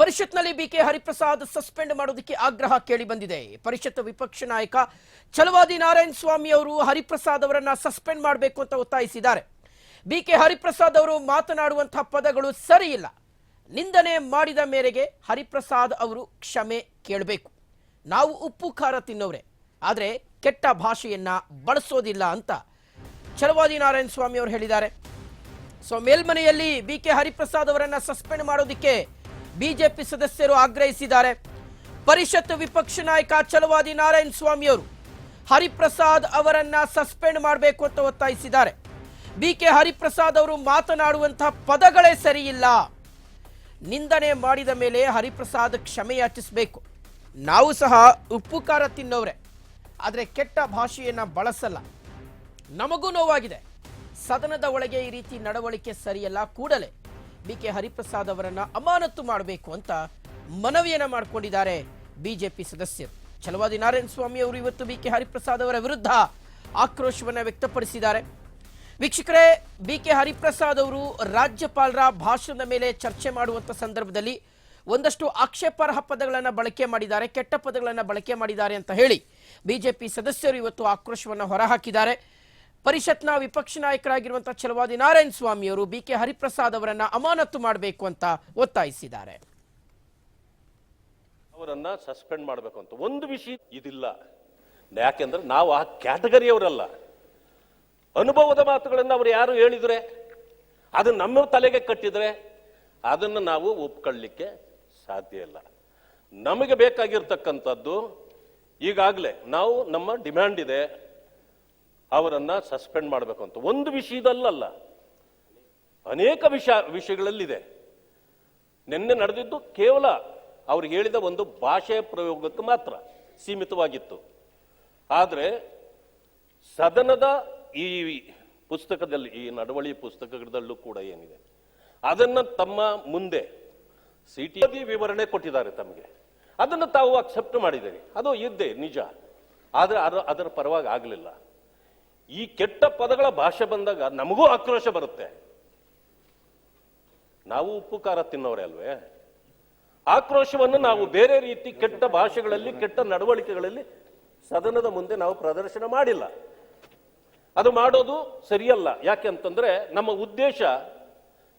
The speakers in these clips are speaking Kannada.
ಪರಿಷತ್ನಲ್ಲಿ ಬಿಕೆ ಹರಿಪ್ರಸಾದ್ ಸಸ್ಪೆಂಡ್ ಮಾಡೋದಕ್ಕೆ ಆಗ್ರಹ ಕೇಳಿ ಬಂದಿದೆ. ಪರಿಷತ್ ವಿಪಕ್ಷ ನಾಯಕ ಛಲವಾದಿ ನಾರಾಯಣ ಸ್ವಾಮಿ ಅವರು ಹರಿಪ್ರಸಾದ್ ಅವರನ್ನ ಸಸ್ಪೆಂಡ್ ಮಾಡಬೇಕು ಅಂತ ಒತ್ತಾಯಿಸಿದ್ದಾರೆ. ಬಿಕೆ ಹರಿಪ್ರಸಾದ್ ಅವರು ಮಾತನಾಡುವಂತಹ ಪದಗಳು ಸರಿಯಿಲ್ಲ ನಿಂದನೆ ಮಾಡಿದ ಮೇರೆಗೆ ಹರಿಪ್ರಸಾದ್ ಅವರು ಕ್ಷಮೆ ಕೇಳಬೇಕು. ನಾವು ಉಪ್ಪು, ಖಾರ ತಿನ್ನೋರೆ ಆದರೆ ಕೆಟ್ಟ ಭಾಷೆಯನ್ನ ಬಳಸೋದಿಲ್ಲ ಅಂತ ಛಲವಾದಿ ನಾರಾಯಣ ಸ್ವಾಮಿ ಅವರು ಹೇಳಿದ್ದಾರೆ. ಸೊ ಮೇಲ್ಮನೆಯಲ್ಲಿ ಬಿ ಕೆ ಹರಿಪ್ರಸಾದ್ ಅವರನ್ನ ಸಸ್ಪೆಂಡ್ ಮಾಡೋದಕ್ಕೆ ಬಿಜೆಪಿ ಸದಸ್ಯರು ಆಗ್ರಹಿಸಿದ್ದಾರೆ. ಪರಿಷತ್ ವಿಪಕ್ಷ ನಾಯಕ ಛಲವಾದಿ ನಾರಾಯಣ ಸ್ವಾಮಿ ಅವರು ಹರಿಪ್ರಸಾದ್ ಅವರನ್ನ ಸಸ್ಪೆಂಡ್ ಮಾಡಬೇಕು ಅಂತ ಒತ್ತಾಯಿಸಿದ್ದಾರೆ. ಬಿ ಕೆ ಹರಿಪ್ರಸಾದ್ ಅವರು ಮಾತನಾಡುವಂತಹ ಪದಗಳೇ ಸರಿಯಿಲ್ಲ. ನಿಂದನೆ ಮಾಡಿದ ಮೇಲೆ ಹರಿಪ್ರಸಾದ್ ಕ್ಷಮೆ ಯಾಚಿಸಬೇಕು. ನಾವು ಸಹ ಉಪ್ಪು ಖಾರ ತಿನ್ನೋರೆ ಆದರೆ ಕೆಟ್ಟ ಭಾಷೆಯನ್ನು ಬಳಸಲ್ಲ. ನಮಗೂ ನೋವಾಗಿದೆ. ಸದನದ ಒಳಗೆ ಈ ರೀತಿ ನಡವಳಿಕೆ ಸರಿಯಲ್ಲ. ಕೂಡಲೇ ಬಿ ಕೆ ಹರಿಪ್ರಸಾದ್ ಅವರನ್ನ ಅಮಾನತು ಮಾಡಬೇಕು ಅಂತ ಮನವಿಯನ್ನ ಮಾಡಿಕೊಂಡಿದ್ದಾರೆ ಬಿಜೆಪಿ ಸದಸ್ಯರು. ಛಲವಾದಿ ನಾರಾಯಣ ಸ್ವಾಮಿ ಅವರು ಇವತ್ತು ಬಿ ಕೆ ಹರಿಪ್ರಸಾದ್ ಅವರ ವಿರುದ್ಧ ಆಕ್ರೋಶವನ್ನ ವ್ಯಕ್ತಪಡಿಸಿದ್ದಾರೆ. ವೀಕ್ಷಕರೇ ಬಿ ಕೆ ಹರಿಪ್ರಸಾದ್ ಅವರು ರಾಜ್ಯಪಾಲರ ಭಾಷಣದ ಮೇಲೆ ಚರ್ಚೆ ಮಾಡುವಂತ ಸಂದರ್ಭದಲ್ಲಿ ಒಂದಷ್ಟು ಆಕ್ಷೇಪಾರ್ಹ ಪದಗಳನ್ನು ಬಳಕೆ ಮಾಡಿದ್ದಾರೆ, ಕೆಟ್ಟ ಪದಗಳನ್ನು ಬಳಕೆ ಮಾಡಿದ್ದಾರೆ ಅಂತ ಹೇಳಿ ಬಿಜೆಪಿ ಸದಸ್ಯರು ಇವತ್ತು ಆಕ್ರೋಶವನ್ನು ಹೊರಹಾಕಿದ್ದಾರೆ. ಪರಿಷತ್ನ ವಿಪಕ್ಷ ನಾಯಕರಾಗಿರುವಂತಹ ಛಲವಾದಿ ನಾರಾಯಣ ಸ್ವಾಮಿಯವರು ಬಿ ಕೆ ಹರಿಪ್ರಸಾದ್ ಅವರನ್ನ ಅಮಾನತು ಮಾಡಬೇಕು ಅಂತ ಒತ್ತಾಯಿಸಿದ್ದಾರೆ. ಅವರನ್ನ ಸಸ್ಪೆಂಡ್ ಮಾಡಬೇಕು ಅಂತ ಒಂದು ವಿಷಯ ಇದಿಲ್ಲ. ಯಾಕೆಂದ್ರೆ ನಾವು ಆ ಕ್ಯಾಟಗರಿಯವರಲ್ಲ ಅನುಭವದ ಮಾತುಗಳನ್ನು ಅವರು ಯಾರು ಹೇಳಿದ್ರೆ ಅದು ನಮ್ಮ ತಲೆಗೆ ಕಟ್ಟಿದ್ರೆ ಅದನ್ನು ನಾವು ಒಪ್ಕೊಳ್ಳಿಕ್ಕೆ ಸಾಧ್ಯ ಇಲ್ಲ. ನಮಗೆ ಬೇಕಾಗಿರ್ತಕ್ಕಂಥದ್ದು ಈಗಾಗಲೇ ನಾವು ನಮ್ಮ ಡಿಮ್ಯಾಂಡ್ ಇದೆ. ಅವರನ್ನ ಸಸ್ಪೆಂಡ್ ಮಾಡಬೇಕು ಅಂತ ಒಂದು ವಿಷಯದಲ್ಲಲ್ಲ, ಅನೇಕ ವಿಷಯ ವಿಷಯಗಳಲ್ಲಿದೆ. ನಿನ್ನೆ ನಡೆದಿದ್ದು ಕೇವಲ ಅವ್ರು ಹೇಳಿದ ಒಂದು ಭಾಷೆಯ ಪ್ರಯೋಗಕ್ಕೆ ಮಾತ್ರ ಸೀಮಿತವಾಗಿತ್ತು. ಆದರೆ ಸದನದ ಈ ಪುಸ್ತಕದಲ್ಲಿ, ಈ ನಡವಳಿ ಪುಸ್ತಕದಲ್ಲೂ ಕೂಡ ಏನಿದೆ, ಅದನ್ನು ತಮ್ಮ ಮುಂದೆ ಸಿಟಿ ವಿವರಣೆ ಕೊಟ್ಟಿದ್ದಾರೆ ತಮಗೆ. ಅದನ್ನು ತಾವು ಅಕ್ಸೆಪ್ಟ್ ಮಾಡಿದ್ದೀರಿ. ಅದು ಇದ್ದೆ, ನಿಜ. ಆದರೆ ಅದು ಅದರ ಪರವಾಗಿ ಆಗಲಿಲ್ಲ. ಈ ಕೆಟ್ಟ ಪದಗಳ ಭಾಷೆ ಬಂದಾಗ ನಮಗೂ ಆಕ್ರೋಶ ಬರುತ್ತೆ. ನಾವು ಉಪ್ಪು ಖಾರ ತಿನ್ನೋರೆ ಅಲ್ವೇ? ಆಕ್ರೋಶವನ್ನು ನಾವು ಬೇರೆ ರೀತಿ ಕೆಟ್ಟ ಭಾಷೆಗಳಲ್ಲಿ, ಕೆಟ್ಟ ನಡವಳಿಕೆಗಳಲ್ಲಿ ಸದನದ ಮುಂದೆ ನಾವು ಪ್ರದರ್ಶನ ಮಾಡಿಲ್ಲ. ಅದು ಮಾಡೋದು ಸರಿಯಲ್ಲ. ಯಾಕೆ ಅಂತಂದ್ರೆ ನಮ್ಮ ಉದ್ದೇಶ,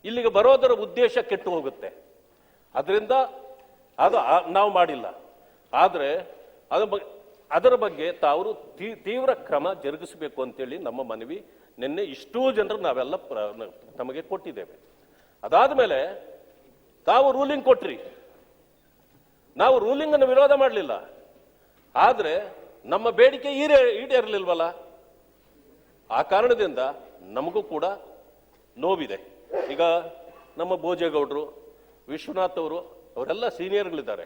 ಇಲ್ಲಿಗೆ ಬರೋದರ ಉದ್ದೇಶ ಕೆಟ್ಟು ಹೋಗುತ್ತೆ. ಅದರಿಂದ ಅದು ನಾವು ಮಾಡಿಲ್ಲ. ಆದರೆ ಬಗ್ಗೆ ಅದರ ಬಗ್ಗೆ ತಾವರು ತೀವ್ರ ಕ್ರಮ ಜರುಗಿಸಬೇಕು ಅಂತೇಳಿ ನಮ್ಮ ಮನವಿ ನಿನ್ನೆ ಇಷ್ಟೂ ಜನರು ನಾವೆಲ್ಲ ತಮಗೆ ಕೊಟ್ಟಿದ್ದೇವೆ. ಅದಾದ ಮೇಲೆ ತಾವು ರೂಲಿಂಗ್ ಕೊಟ್ರಿ. ನಾವು ರೂಲಿಂಗ್ ಅನ್ನು ವಿರೋಧ ಮಾಡಲಿಲ್ಲ. ಆದರೆ ನಮ್ಮ ಬೇಡಿಕೆ ಈಡೇ ಈಡೇರಲಿಲ್ವಲ್ಲ? ಆ ಕಾರಣದಿಂದ ನಮಗೂ ಕೂಡ ನೋವಿದೆ. ಈಗ ನಮ್ಮ ಭೋಜೇಗೌಡರು, ವಿಶ್ವನಾಥ್ ಅವರು, ಅವರೆಲ್ಲ ಸೀನಿಯರ್ಗಳಿದ್ದಾರೆ.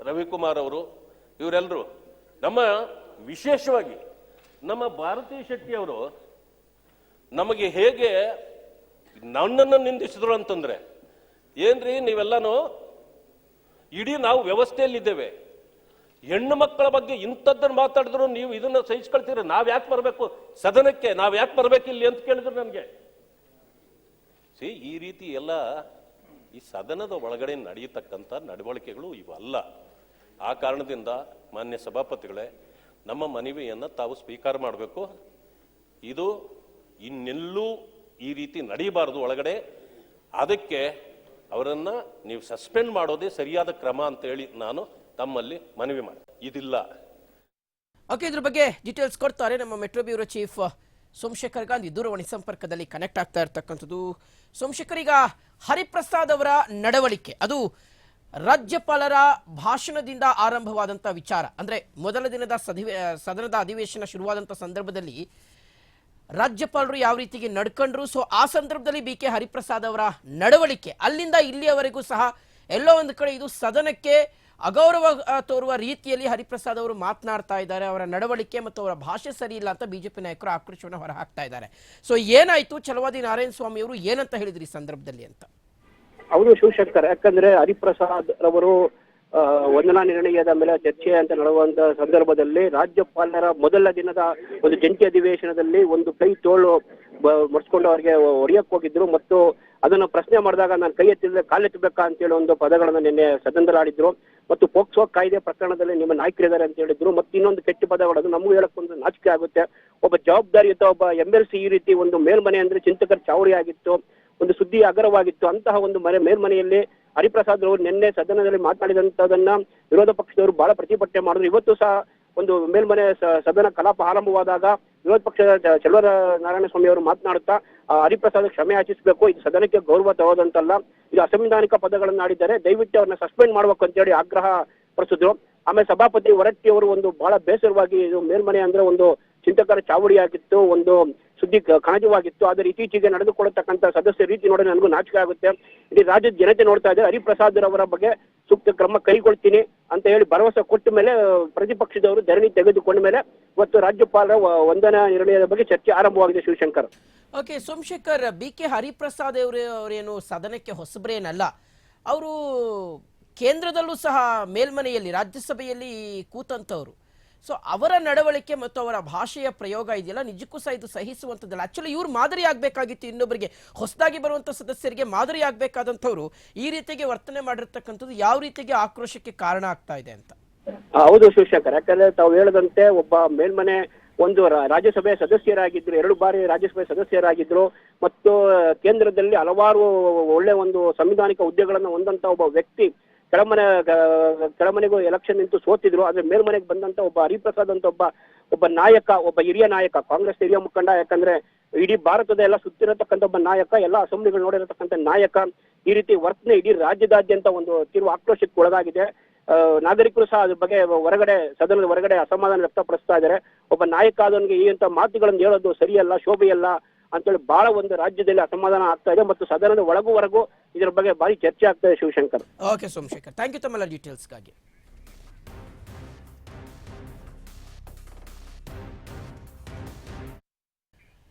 ರವಿಕುಮಾರ್ ಅವರು ಇವರೆಲ್ಲರೂ ನಮ್ಮ ವಿಶೇಷವಾಗಿ ನಮ್ಮ ಭಾರತೀಯ ಶೆಟ್ಟಿಯವರು ನಮಗೆ ಹೇಗೆ ನನ್ನನ್ನು ನಿಂದಿಸಿದ್ರು ಅಂತಂದ್ರೆ, ಏನ್ರಿ ನೀವೆಲ್ಲನೂ ಇಡೀ ನಾವು ವ್ಯವಸ್ಥೆಯಲ್ಲಿದ್ದೇವೆ. ಹೆಣ್ಣು ಮಕ್ಕಳ ಬಗ್ಗೆ ಇಂಥದ್ದನ್ನು ಮಾತಾಡಿದ್ರು ನೀವು ಇದನ್ನ ಸಹಿಸ್ಕೊಳ್ತೀರ, ನಾವು ಯಾಕೆ ಬರಬೇಕು? ಸದನಕ್ಕೆ ನಾವು ಯಾಕೆ ಬರಬೇಕು ಇಲ್ಲಿ ಅಂತ ಕೇಳಿದ್ರು ನನಗೆ. ಸಿ, ಈ ರೀತಿ ಎಲ್ಲ ಈ ಸದನದ ಒಳಗಡೆ ನಡೆಯತಕ್ಕಂಥ ನಡವಳಿಕೆಗಳು ಇವಲ್ಲ ಆ ಕಾರಣದಿಂದ ಮಾನ್ಯ ಸಭಾಪತಿಗಳೇ, ನಮ್ಮ ಮನವಿಯನ್ನು ತಾವು ಸ್ವೀಕಾರ ಮಾಡಬೇಕು. ಇದು ಇನ್ನೆಲ್ಲೂ ಈ ರೀತಿ ನಡೀಬಾರದು ಒಳಗಡೆ. ಅದಕ್ಕೆ ಅವರನ್ನು ನೀವು ಸಸ್ಪೆಂಡ್ ಮಾಡೋದೇ ಸರಿಯಾದ ಕ್ರಮ ಅಂತ ಹೇಳಿ ನಾನು ತಮ್ಮಲ್ಲಿ ಮನವಿ ಮಾಡಿ ಇದಿಲ್ಲ. ಓಕೆ ಇದ್ರ ಬಗ್ಗೆ ಡೀಟೇಲ್ಸ್ ಕೊಡ್ತಾರೆ ನಮ್ಮ metro bureau chief Somashekhar Gandhi. ದೂರವಾಣಿ ಸಂಪರ್ಕದಲ್ಲಿ ಕನೆಕ್ಟ್ ಆಗ್ತಾ ಇರ್ತಕ್ಕಂಥದ್ದು. ಸೋಮಶೇಖರ್, ಈಗ ಹರಿಪ್ರಸಾದ್ ಅವರ ನಡವಳಿಕೆ, ಅದು ರಾಜ್ಯಪಾಲರ ಭಾಷಣದಿಂದ ಆರಂಭವಾದಂಥ ವಿಚಾರ. ಅಂದ್ರೆ ಮೊದಲ ದಿನದ ಸದಿವೆ ಸದನದ ಅಧಿವೇಶನ ಶುರುವಾದಂಥ ಸಂದರ್ಭದಲ್ಲಿ ರಾಜ್ಯಪಾಲರು ಯಾವ ರೀತಿಗೆ ನಡ್ಕೊಂಡ್ರು? ಸೊ ಆ ಸಂದರ್ಭದಲ್ಲಿ ಬಿ ಕೆ ಹರಿಪ್ರಸಾದ್ ಅವರ ನಡವಳಿಕೆ, ಅಲ್ಲಿಂದ ಇಲ್ಲಿಯವರೆಗೂ ಸಹ ಎಲ್ಲೋ ಒಂದು ಕಡೆ ಇದು ಸದನಕ್ಕೆ ಅಗೌರವ ತೋರುವ ರೀತಿಯಲ್ಲಿ ಹರಿಪ್ರಸಾದ್ ಅವರು ಮಾತನಾಡ್ತಾ ಇದ್ದಾರೆ. ಅವರ ನಡವಳಿಕೆ ಮತ್ತು ಅವರ ಭಾಷೆ ಸರಿ ಇಲ್ಲ ಅಂತ ಬಿಜೆಪಿ ನಾಯಕರು ಆಕ್ರೋಶವನ್ನು ಹೊರಹಾಕ್ತಾ ಇದ್ದಾರೆ. ಸೊ ಏನಾಯ್ತು? ಛಲವಾದಿ ನಾರಾಯಣ ಸ್ವಾಮಿ ಅವರು ಏನಂತ ಹೇಳಿದ್ರಿ ಈ ಸಂದರ್ಭದಲ್ಲಿ ಅಂತ. ಹೌದು ಶಿವಶಂಕರ್ ಯಾಕಂದ್ರೆ ಹರಿಪ್ರಸಾದ್ ರವರು ವಂದನಾ ನಿರ್ಣಯದ ಮೇಲೆ ಚರ್ಚೆ ಅಂತ ನಡೆಯುವಂತ ಸಂದರ್ಭದಲ್ಲಿ ರಾಜ್ಯಪಾಲರ ಮೊದಲ ದಿನದ ಒಂದು ಜಂಟಿ ಅಧಿವೇಶನದಲ್ಲಿ ಒಂದು ಕೈ ತೋಳು ಮಡ್ಸ್ಕೊಂಡು ಅವರಿಗೆ ಹೊಡೆಯಕ್ಕೆ ಹೋಗಿದ್ರು. ಮತ್ತು ಅದನ್ನು ಪ್ರಶ್ನೆ ಮಾಡಿದಾಗ ನಾನು ಕೈ ಎತ್ತಿದ್ರೆ ಕಾಲೆತ್ತಬೇಕಾ ಅಂತೇಳಿ ಒಂದು ಪದಗಳನ್ನ ನಿನ್ನೆ ಸದನದಲ್ಲಿ ಆಡಿದ್ರು ಮತ್ತು ಪೋಕ್ಸೋ ಕಾಯ್ದೆ ಪ್ರಕರಣದಲ್ಲಿ ನಿಮ್ಮ ನಾಯಕರಿದ್ದಾರೆ ಅಂತ ಹೇಳಿದ್ರು. ಮತ್ತು ಇನ್ನೊಂದು ಕೆಟ್ಟ ಪದಗಳು ನಮಗೂ ಹೇಳಕ್ ಒಂದು ನಾಚಿಕೆ ಆಗುತ್ತೆ. ಒಬ್ಬ ಜವಾಬ್ದಾರಿಯುತ, ಒಬ್ಬ ಎಂ ಎಲ್ ಸಿ ಈ ರೀತಿ ಒಂದು ಮೇಲ್ಮನೆ ಅಂದ್ರೆ ಚಿಂತಕರ ಚಾವಡಿ ಆಗಿತ್ತು. ಒಂದು ಸುದ್ದಿ ಅಗರವಾಗಿತ್ತು. ಅಂತಹ ಒಂದು ಮನೆ ಮೇಲ್ಮನೆಯಲ್ಲಿ ಹರಿಪ್ರಸಾದ್ ಅವರು ನಿನ್ನೆ ಸದನದಲ್ಲಿ ಮಾತನಾಡಿದಂತದನ್ನ ವಿರೋಧ ಪಕ್ಷದವರು ಬಹಳ ಪ್ರತಿಭಟನೆ ಮಾಡಿದ್ರು. ಇವತ್ತು ಸಹ ಒಂದು ಮೇಲ್ಮನೆ ಸದನ ಕಲಾಪ ಆರಂಭವಾದಾಗ ವಿರೋಧ ಪಕ್ಷದ ಚಲುವರ ನಾರಾಯಣ ಸ್ವಾಮಿ ಅವರು ಮಾತನಾಡುತ್ತಾ ಹರಿಪ್ರಸಾದ್ ಕ್ಷಮೆ ಯಾಚಿಸಬೇಕು, ಇದು ಸದನಕ್ಕೆ ಗೌರವ ತಗೋದಂತಲ್ಲ ಇದು ಅಸಂವಿಧಾನಿಕ ಪದಗಳನ್ನು ಆಡಿದ್ದಾರೆ, ದಯವಿಟ್ಟು ಅವ್ರನ್ನ ಸಸ್ಪೆಂಡ್ ಮಾಡ್ಬೇಕು ಅಂತೇಳಿ ಆಗ್ರಹ ಪಡಿಸಿದ್ರು. ಆಮೇಲೆ ಸಭಾಪತಿ ಹೊರಟ್ಟಿ ಅವರು ಒಂದು ಬಹಳ ಬೇಸರವಾಗಿ ಇದು ಮೇಲ್ಮನೆ ಅಂದ್ರೆ ಒಂದು ಚಿಂತಕರ ಚಾವಡಿ ಆಗಿತ್ತು, ಒಂದು ಸುದ್ದಿ ಕಣಜವಾಗಿತ್ತು ಆದರೆ ಇತ್ತೀಚೆಗೆ ನಡೆದುಕೊಳ್ಳತಕ್ಕಂಥ ಸದಸ್ಯ ರೀತಿ ನೋಡಿ ನನಗೂ ನಾಚಿಕೆ ಆಗುತ್ತೆ. ಇಡೀ ರಾಜ್ಯದ ಜನತೆ ನೋಡ್ತಾ ಇದೆ ಹರಿಪ್ರಸಾದ್ ಅವರ ಬಗ್ಗೆ ಸೂಕ್ತ ಕ್ರಮ ಕೈಗೊಳ್ತೀನಿ ಅಂತ ಹೇಳಿ ಭರವಸೆ ಕೊಟ್ಟ ಮೇಲೆ, ಪ್ರತಿಪಕ್ಷದವರು ಧರಣಿ ತೆಗೆದುಕೊಂಡ ಮೇಲೆ ಇವತ್ತು ರಾಜ್ಯಪಾಲರ ವಂದನಾ ನಿರ್ಣಯದ ಬಗ್ಗೆ ಚರ್ಚೆ ಆರಂಭವಾಗಿದೆ Shivashankar. Okay, Somashekhar, B K Hariprasad ಅವರು ಅವರೇನು ಸದನಕ್ಕೆ ಹೊಸಬ್ರೇನಲ್ಲ. ಅವರು ಕೇಂದ್ರದಲ್ಲೂ ಸಹ ಮೇಲ್ಮನೆಯಲ್ಲಿ, ರಾಜ್ಯಸಭೆಯಲ್ಲಿ ಕೂತಂತವರು ಸೊ ಅವರ ನಡವಳಿಕೆ ಮತ್ತು ಅವರ ಭಾಷೆಯ ಪ್ರಯೋಗ ಇದೆಯಲ್ಲ? ನಿಜಕ್ಕೂ ಸಹ ಇದು ಸಹಿಸುವಂಥದ್ದಲ್ಲ. ಆಕ್ಚುಲಿ ಇವ್ರು ಮಾದರಿ ಆಗಬೇಕಾಗಿತ್ತು. ಇನ್ನೊಬ್ಬರಿಗೆ ಹೊಸದಾಗಿ ಬರುವಂಥ ಸದಸ್ಯರಿಗೆ ಮಾದರಿ ಆಗಬೇಕಾದಂಥವ್ರು ಈ ರೀತಿಗೆ ವರ್ತನೆ ಮಾಡಿರ್ತಕ್ಕಂಥದ್ದು ಯಾವ ರೀತಿಗೆ ಆಕ್ರೋಶಕ್ಕೆ ಕಾರಣ ಆಗ್ತಾ ಇದೆ ಅಂತ? ಹೌದು ಶಿವಶಂಕರ್ ಯಾಕಂದ್ರೆ ತಾವು ಹೇಳದಂತೆ ಒಬ್ಬ ಮೇಲ್ಮನೆ, ಒಂದು ರಾಜ್ಯಸಭೆ ಸದಸ್ಯರಾಗಿದ್ರು ಎರಡು ಬಾರಿ ರಾಜ್ಯಸಭೆ ಸದಸ್ಯರಾಗಿದ್ರು ಮತ್ತು ಕೇಂದ್ರದಲ್ಲಿ ಹಲವಾರು ಒಳ್ಳೆ ಒಂದು ಸಂವಿಧಾನಿಕ ಹುದ್ದೆಗಳನ್ನು ಹೊಂದಂತ ಒಬ್ಬ ವ್ಯಕ್ತಿ ಕೆಳಮನೆ ಕೆಳಮನೆಗೂ ಎಲೆಕ್ಷನ್ ನಿಂತು ಸೋತಿದ್ರು, ಆದ್ರೆ ಮೇಲ್ಮನೆಗೆ ಬಂದಂತ ಒಬ್ಬ ಹರಿಪ್ರಸಾದ್ ಅಂತ ಒಬ್ಬ ಒಬ್ಬ ನಾಯಕ, ಒಬ್ಬ ಹಿರಿಯ ನಾಯಕ, ಕಾಂಗ್ರೆಸ್ ಹಿರಿಯ ಮುಖಂಡ, ಯಾಕಂದ್ರೆ ಇಡೀ ಭಾರತದ ಎಲ್ಲ ಸುತ್ತಿರತಕ್ಕಂಥ ಒಬ್ಬ ನಾಯಕ, ಎಲ್ಲ ಅಸೆಂಬ್ಲಿಗಳು ನೋಡಿರತಕ್ಕಂಥ ನಾಯಕ, ಈ ರೀತಿ ವರ್ತನೆ ಇಡೀ ರಾಜ್ಯದಾದ್ಯಂತ ಒಂದು ತೀವ್ರ ಆಕ್ರೋಶಕ್ಕೆ ಒಳಗಾಗಿದೆ. ನಾಗರಿಕರು ಸಹ ಅದ್ರ ಬಗ್ಗೆ ಹೊರಗಡೆ, ಸದನದ ಹೊರಗಡೆ ಅಸಮಾಧಾನ ವ್ಯಕ್ತಪಡಿಸ್ತಾ ಇದ್ದಾರೆ. ಒಬ್ಬ ನಾಯಕ ಆದವನಿಗೆ ಈ ಅಂತ ಮಾತುಗಳನ್ನು ಹೇಳೋದು ಸರಿಯಲ್ಲ, ಶೋಭೆಯಲ್ಲ ಅಂತೇಳಿ ಬಹಳ ಒಂದು ರಾಜ್ಯದಲ್ಲಿ ಅಸಮಾಧಾನ ಆಗ್ತಾ ಇದೆ. ಮತ್ತು ಸದನದ ಒಳಗೂ ಹೊರಗೂ ಇದರ ಬಗ್ಗೆ ಭಾರಿ ಚರ್ಚೆ ಆಗ್ತಾ ಇದೆ Shivashankar. Okay Somashekhar. Thank you ತಮ್ಮೆಲ್ಲ ಡೀಟೇಲ್ಸ್ಗಾಗಿ